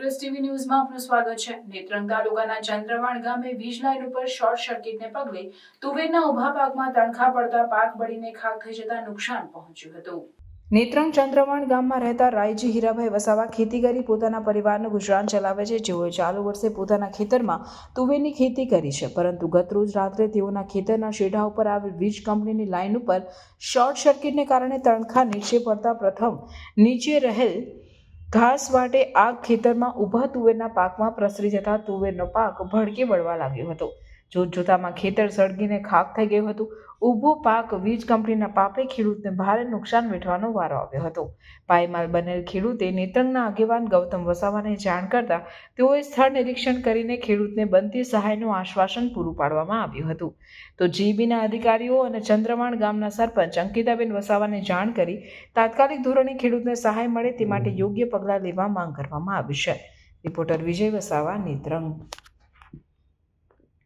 ન્યૂઝમાં આપનું સ્વાગત છે. નેત્રંગ તાલુકાના ચંદ્રવાણ ગામે વીજ લાઇન ઉપર શોર્ટ સર્કિટને પગલે તુવેરના ઊભા પાકમાં તણખા પડતા પાક બળીને ખાક થઈ જતા નુકસાન પહોંચ્યું હતું. નેત્રંગ ચંદ્રવાણ ગામમાં રહેતા રાયજી હીરાભાઈ વસાવા ખેતી કરી પોતાના પરિવારનું ગુજરાન ચલાવે છે. જેઓએ ચાલુ વર્ષે પોતાના ખેતરમાં તુવેરની ખેતી કરી છે. પરંતુ ગતરોજ રાત્રે તેઓના ખેતરના શેઢા ઉપર આવેલ વીજ કંપનીની લાઇન ઉપર શોર્ટ સર્કિટને કારણે તણખા નીચે પડતા પ્રથમ નીચે રહેલ ઘાસ માટે આગ ખેતરમાં ઊભા તુવેરના પાકમાં પ્રસરી જતા તુવેરનો પાક ભડકે વળવા લાગ્યો હતો. જોત જોતામાં ખેતર સળગીને ખાક થઈ ગયું હતું ઊભો પાક વીજ કંપનીના પાપે ખેડૂતને ભારે નુકસાન વેઠવાનો વારો આવ્યો હતો. પાયમાલ બનેલ ખેડૂતે નેત્રંગના આગેવાન ગૌતમ વસાવાને જાણ કરતા તેઓએ સ્થળ નિરીક્ષણ કરીને ખેડૂતને બનતી સહાયનું આશ્વાસન પૂરું પાડવામાં આવ્યું હતું. તો જીબીના અધિકારીઓ અને ચંદ્રવાણ ગામના સરપંચ અંકિતાબેન વસાવાને જાણ કરી તાત્કાલિક ધોરણે ખેડૂતને સહાય મળે તે માટે યોગ્ય પગલાં લેવા માંગ કરવામાં આવી છે. રિપોર્ટર વિજય વસાવા નેત્રંગ.